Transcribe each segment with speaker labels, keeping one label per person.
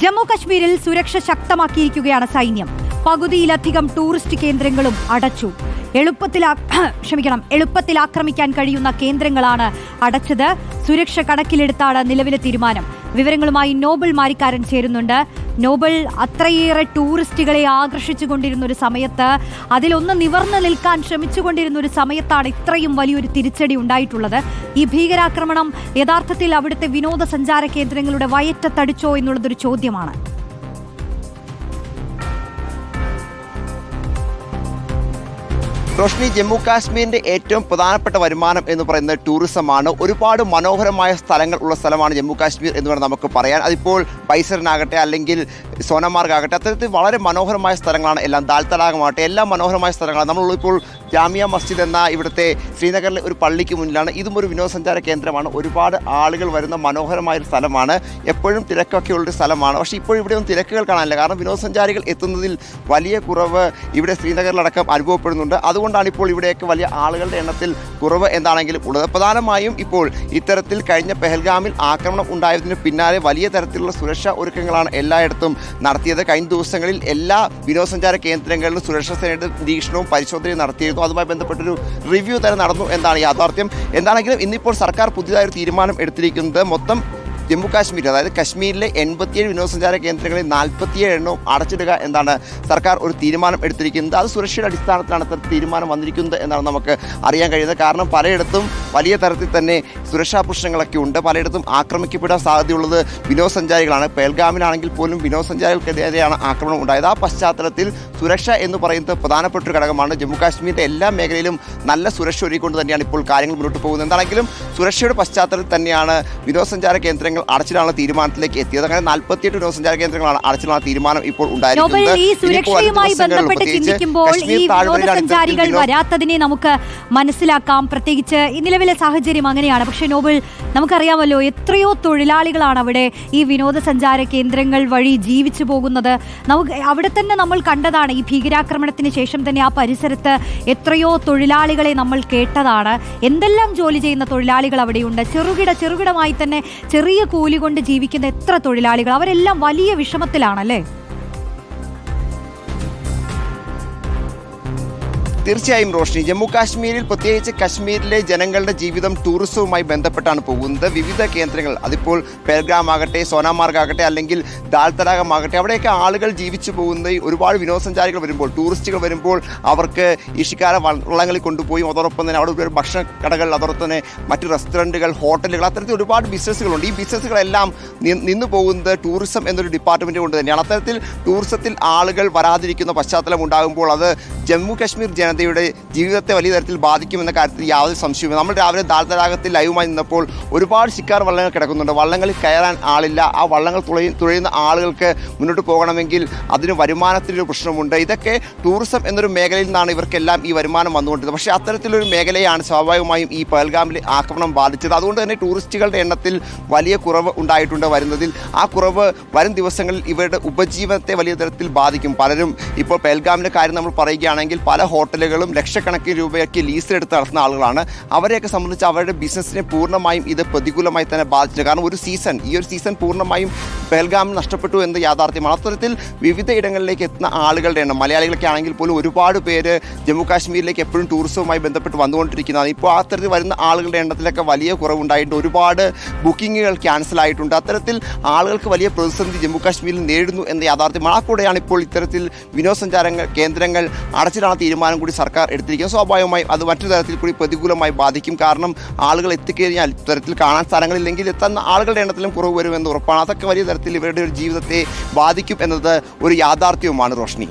Speaker 1: ജമ്മു കശ്മീരിൽ സുരക്ഷ ശക്തമാക്കിയിരിക്കുകയാണ് സൈന്യം. പകുതിയിലധികം ടൂറിസ്റ്റ് കേന്ദ്രങ്ങളും അടച്ചു. എളുപ്പത്തിൽ ക്ഷമിക്കണം. എളുപ്പത്തിൽ ആക്രമിക്കാൻ കഴിയുന്ന കേന്ദ്രങ്ങളാണ് അടച്ചത്. സുരക്ഷ കണക്കിലെടുത്താണ് നിലവിലെ തീരുമാനം. വിവരങ്ങളുമായി നോബൽ മാരിക്കാരൻ ചേരുന്നുണ്ട്. നോബൽ അത്രയേറെ ടൂറിസ്റ്റുകളെ ആകർഷിച്ചു കൊണ്ടിരുന്ന ഒരു സമയത്ത് അതിലൊന്ന് നിവർന്നു നിൽക്കാൻ ശ്രമിച്ചുകൊണ്ടിരുന്ന ഒരു സമയത്താണ് ഇത്രയും വലിയൊരു തിരിച്ചടി ഉണ്ടായിട്ടുള്ളത്. ഈ ഭീകരാക്രമണം യഥാർത്ഥത്തിൽ അവിടുത്തെ വിനോദസഞ്ചാര കേന്ദ്രങ്ങളുടെ വയറ്റത്തടിച്ചോ എന്നുള്ളതൊരു ചോദ്യമാണ്.
Speaker 2: റോഷ്നി ജമ്മു കാശ്മീരിന്റെ ഏറ്റവും പ്രധാനപ്പെട്ട വരുമാനം എന്ന് പറയുന്നത് ടൂറിസമാണ്. ഒരുപാട് മനോഹരമായ സ്ഥലങ്ങൾ ഉള്ള സ്ഥലമാണ് ജമ്മു കാശ്മീർ എന്ന് വേണം നമുക്ക് പറയാൻ. അതിപ്പോൾ ബൈസറിനാകട്ടെ അല്ലെങ്കിൽ സോനമാർഗ് ആകട്ടെ അത്തരത്തിൽ വളരെ മനോഹരമായ സ്ഥലങ്ങളാണ് എല്ലാം. ദാൽ തടാകമാകട്ടെ എല്ലാം മനോഹരമായ സ്ഥലങ്ങളാണ്. നമ്മളിപ്പോൾ ജാമിയ മസ്ജിദ് എന്ന ഇവിടുത്തെ ശ്രീനഗറിലെ ഒരു പള്ളിക്ക് മുന്നിലാണ്. ഇതും ഒരു വിനോദസഞ്ചാര കേന്ദ്രമാണ്. ഒരുപാട് ആളുകൾ വരുന്ന മനോഹരമായ ഒരു സ്ഥലമാണ്. എപ്പോഴും തിരക്കൊക്കെ ഉള്ളൊരു സ്ഥലമാണ്. പക്ഷേ ഇപ്പോൾ ഇവിടെ ഒന്നും തിരക്കുകൾ കാണാനില്ല. കാരണം വിനോദസഞ്ചാരികൾ എത്തുന്നതിൽ വലിയ കുറവ് ഇവിടെ ശ്രീനഗറിലടക്കം അനുഭവപ്പെടുന്നുണ്ട്. അതുകൊണ്ടാണ് ഇപ്പോൾ ഇവിടെയൊക്കെ വലിയ ആളുകളുടെ എണ്ണത്തിൽ കുറവ് എന്താണെങ്കിലും ഉള്ളത്. പ്രധാനമായും ഇപ്പോൾ ഇത്തരത്തിൽ കഴിഞ്ഞ പെഹൽഗാമിൽ ആക്രമണം ഉണ്ടായതിന് പിന്നാലെ വലിയ തരത്തിലുള്ള സുരക്ഷാ ഒരുക്കങ്ങളാണ് എല്ലായിടത്തും നടത്തിയത്. കഴിഞ്ഞ ദിവസങ്ങളിൽ എല്ലാ വിനോദസഞ്ചാര കേന്ദ്രങ്ങളിലും സുരക്ഷാ സേനയുടെ നിരീക്ഷണവും പരിശോധനയും നടത്തിയിരുന്നു. അതുമായി ബന്ധപ്പെട്ടൊരു റിവ്യൂ തന്നെ നടന്നു എന്നാണ് യാഥാർത്ഥ്യം. എന്താണെങ്കിലും ഇന്നിപ്പോൾ സർക്കാർ പുതിയതായൊരു തീരുമാനം എടുത്തിരിക്കുന്നത്. മൊത്തം ജമ്മു കാശ്മീർ അതായത് കശ്മീരിലെ എൺപത്തിയേഴ് വിനോദസഞ്ചാര കേന്ദ്രങ്ങളിൽ നാൽപ്പത്തിയേഴ് എണ്ണം അടച്ചിടുക എന്നാണ് സർക്കാർ ഒരു തീരുമാനം എടുത്തിരിക്കുന്നത്. അത് സുരക്ഷയുടെ അടിസ്ഥാനത്തിലാണ് തീരുമാനം വന്നിരിക്കുന്നത് എന്നാണ് നമുക്ക് അറിയാൻ കഴിയുന്നത്. കാരണം പലയിടത്തും വലിയ തരത്തിൽ തന്നെ സുരക്ഷാ പ്രശ്നങ്ങളൊക്കെ ഉണ്ട്. പലയിടത്തും ആക്രമിക്കപ്പെടാൻ സാധ്യതയുള്ളത് വിനോദസഞ്ചാരികളാണ്. പേൽഗാമിലാണെങ്കിൽ പോലും വിനോദസഞ്ചാരികൾക്കെതിരെയാണ് ആക്രമണം ഉണ്ടായത്. ആ പശ്ചാത്തലത്തിൽ സുരക്ഷ എന്ന് പറയുന്നത് പ്രധാനപ്പെട്ട ഒരു ഘടകമാണ്. ജമ്മു കാശ്മീരിന്റെ എല്ലാ മേഖലയിലും നല്ല സുരക്ഷ ഒരുക്കൊണ്ട് തന്നെയാണ് ഇപ്പോൾ കാര്യങ്ങൾ മുന്നോട്ട് പോകുന്നത്. എന്താണെങ്കിലും സുരക്ഷയുടെ പശ്ചാത്തലത്തിൽ തന്നെയാണ് വിനോദസഞ്ചാര കേന്ദ്രങ്ങൾ അടച്ചിടാനുള്ള തീരുമാനത്തിലേക്ക് എത്തിയത്. അങ്ങനെ നാൽപ്പത്തിയെട്ട് വിനോദസഞ്ചാര കേന്ദ്രങ്ങളാണ് അടച്ചിടാനുള്ള തീരുമാനം ഇപ്പോൾ ഉണ്ടായിരിക്കുന്നത്.
Speaker 1: വരാത്തതിനെ നമുക്ക് മനസ്സിലാക്കാം. പ്രത്യേകിച്ച് ഈ നിലവിലെ സാഹചര്യം അങ്ങനെയാണ്. പക്ഷേ നോബൽ നമുക്കറിയാമല്ലോ എത്രയോ തൊഴിലാളികളാണ് അവിടെ ഈ വിനോദസഞ്ചാര കേന്ദ്രങ്ങൾ വഴി ജീവിച്ചു പോകുന്നത്. നമുക്ക് അവിടെ തന്നെ നമ്മൾ കണ്ടതാണ് ഈ ഭീകരാക്രമണത്തിന് ശേഷം തന്നെ ആ പരിസരത്ത് എത്രയോ തൊഴിലാളികളെ നമ്മൾ കേട്ടതാണ്. എന്തെല്ലാം ജോലി ചെയ്യുന്ന തൊഴിലാളികൾ അവിടെയുണ്ട്? ചെറുകിട ചെറുകിടമായി തന്നെ ചെറിയ കൂലി കൊണ്ട് ജീവിക്കുന്ന എത്ര തൊഴിലാളികൾ? അവരെല്ലാം വലിയ വിഷമത്തിലാണല്ലേ?
Speaker 2: തീർച്ചയായും റോഷ്നി. ജമ്മു കാശ്മീരിൽ പ്രത്യേകിച്ച് കശ്മീരിലെ ജനങ്ങളുടെ ജീവിതം ടൂറിസവുമായി ബന്ധപ്പെട്ടാണ് പോകുന്നത്. വിവിധ കേന്ദ്രങ്ങൾ അതിപ്പോൾ പെൽഗ്രാം ആകട്ടെ സോനാമാർഗ് ആകട്ടെ അല്ലെങ്കിൽ ദാൽ തടാകമാകട്ടെ അവിടെയൊക്കെ ആളുകൾ ജീവിച്ചു പോകുന്ന ഒരുപാട് വിനോദസഞ്ചാരികൾ വരുമ്പോൾ ടൂറിസ്റ്റുകൾ വരുമ്പോൾ അവർക്ക് ഈ വള്ളങ്ങളിൽ കൊണ്ടുപോയി അതോടൊപ്പം തന്നെ അവിടെ ഭക്ഷണ കടകൾ അതോടൊപ്പം തന്നെ മറ്റ് റെസ്റ്റോറന്റുകൾ ഹോട്ടലുകൾ അത്തരത്തിൽ ഒരുപാട് ബിസിനസ്സുകളുണ്ട് ഈ ബിസിനസ്സുകളെല്ലാം നിന്നു പോകുന്നത് ടൂറിസം എന്നൊരു ഡിപ്പാർട്ട്മെന്റ് കൊണ്ട് തന്നെയാണ്. അത്തരത്തിൽ ടൂറിസത്തിൽ ആളുകൾ വരാതിരിക്കുന്ന പശ്ചാത്തലം ഉണ്ടാകുമ്പോൾ അത് ജമ്മു കാശ്മീർ ജനതയുടെ ജീവിതത്തെ വലിയ തരത്തിൽ ബാധിക്കുമെന്ന കാര്യത്തിൽ യാതൊരു സംശയവും നമ്മൾ രാവിലെ ദാൽ തടാകത്തിൽ ലൈവുമായി നിന്നപ്പോൾ ഒരുപാട് ശിക്കാർ വള്ളങ്ങൾ കിടക്കുന്നുണ്ട്. വള്ളങ്ങളിൽ കയറാൻ ആളില്ല. ആ വള്ളങ്ങൾ തുഴയ തുഴയുന്ന ആളുകൾക്ക് മുന്നോട്ട് പോകണമെങ്കിൽ അതിന് വരുമാനത്തിനൊരു പ്രശ്നമുണ്ട്. ഇതൊക്കെ ടൂറിസം എന്നൊരു മേഖലയിൽ നിന്നാണ് ഇവർക്കെല്ലാം ഈ വരുമാനം വന്നുകൊണ്ടിരുന്നത്. പക്ഷേ അത്തരത്തിലൊരു മേഖലയാണ് സ്വാഭാവികമായും ഈ പഹൽഗാമിൽ ആക്രമണം ബാധിച്ചത്. അതുകൊണ്ട് തന്നെ ടൂറിസ്റ്റുകളുടെ എണ്ണത്തിൽ വലിയ കുറവ് ഉണ്ടായിട്ടുണ്ട് വരുന്നതിൽ. ആ കുറവ് വരും ദിവസങ്ങളിൽ ഇവരുടെ ഉപജീവനത്തെ വലിയ തരത്തിൽ ബാധിക്കും. പലരും ഇപ്പോൾ പെൽഗാമിന്റെ കാര്യം നമ്മൾ പറയുകയാണെങ്കിൽ പല ഹോട്ടലുകളും ലക്ഷക്കണക്കിന് രൂപയ്ക്ക് ലീസ് എടുത്ത് നടത്തുന്ന ആളുകളാണ്. അവരെയൊക്കെ സംബന്ധിച്ച് അവരുടെ ബിസിനസ്സിനെ പൂർണമായും ഇത് പ്രതികൂലമായി തന്നെ ബാധിച്ചിട്ടുണ്ട്. കാരണം ഒരു സീസൺ ഈ ഒരു സീസൺ പൂർണമായും പെൽഗാമിൽ നഷ്ടപ്പെട്ടു എന്ന യാഥാർത്ഥ്യമാണ്. അത്തരത്തിൽ വിവിധ ഇടങ്ങളിലേക്ക് എത്തുന്ന ആളുകളുടെ എണ്ണം മലയാളികളൊക്കെ ആണെങ്കിൽ പോലും ഒരുപാട് പേര് ജമ്മു കാശ്മീരിലേക്ക് എപ്പോഴും ടൂറിസവുമായി ബന്ധപ്പെട്ട് വന്നുകൊണ്ടിരിക്കുന്നതാണ്. ഇപ്പോൾ അത്തരത്തിൽ വരുന്ന ആളുകളുടെ എണ്ണത്തിലൊക്കെ വലിയ കുറവുണ്ടായിട്ടുണ്ട്. ഒരുപാട് ബുക്കിങ്ങുകൾ ക്യാൻസൽ ആയിട്ടുണ്ട്. അത്തരത്തിൽ ആളുകൾക്ക് വലിയ പ്രതിസന്ധി ജമ്മു കാശ്മീരിൽ നേരിടുന്നു എന്ന യാഥാർത്ഥ്യം ആ കൂടെയാണ് ഇപ്പോൾ ഇത്തരത്തിൽ വിനോദസഞ്ചാരങ്ങൾ കേന്ദ്രങ്ങൾ അടച്ചിടാൻ തീരുമാനം കൂടി സർക്കാർ എടുത്തിരിക്കുന്നത്. സ്വാഭാവികമായും അത് മറ്റു തരത്തിൽ കൂടി പ്രതികൂലമായി ബാധിക്കും. കാരണം ആളുകൾ എത്തിക്കഴിഞ്ഞാൽ ഇത്തരത്തിൽ കാണാൻ സ്ഥലങ്ങളില്ലെങ്കിൽ എത്തുന്ന ആളുകളുടെ എണ്ണത്തിലും കുറവ് വരുമെന്ന് ഉറപ്പാണ്. അതൊക്കെ വലിയ തരത്തിൽ ഇവരുടെ ഒരു ജീവിതത്തെ ബാധിക്കും എന്നത് ഒരു യാഥാർത്ഥ്യവുമാണ് റോഷ്നി.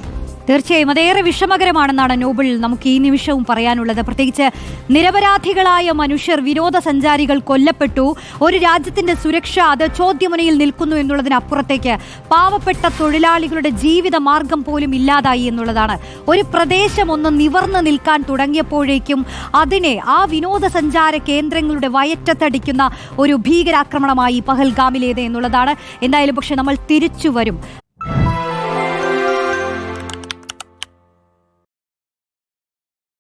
Speaker 1: തീർച്ചയായും അതേറെ വിഷമകരമാണെന്നാണ് നോബിൾ നമുക്ക് ഈ നിമിഷവും പറയാനുള്ളത്. പ്രത്യേകിച്ച് നിരപരാധികളായ മനുഷ്യർ വിനോദസഞ്ചാരികൾ കൊല്ലപ്പെട്ടു. ഒരു രാജ്യത്തിന്റെ സുരക്ഷ അത് ചോദ്യമുനയിൽ നിൽക്കുന്നു എന്നുള്ളതിനപ്പുറത്തേക്ക് പാവപ്പെട്ട തൊഴിലാളികളുടെ ജീവിത മാർഗം പോലും ഇല്ലാതായി എന്നുള്ളതാണ്. ഒരു പ്രദേശം ഒന്ന് നിവർന്നു നിൽക്കാൻ തുടങ്ങിയപ്പോഴേക്കും അതിനെ ആ വിനോദസഞ്ചാര കേന്ദ്രങ്ങളുടെ വയറ്റത്തടിക്കുന്ന ഒരു ഭീകരാക്രമണമായി പഹൽഗാമിലേത് എന്നുള്ളതാണ്. എന്തായാലും പക്ഷെ നമ്മൾ തിരിച്ചു വരും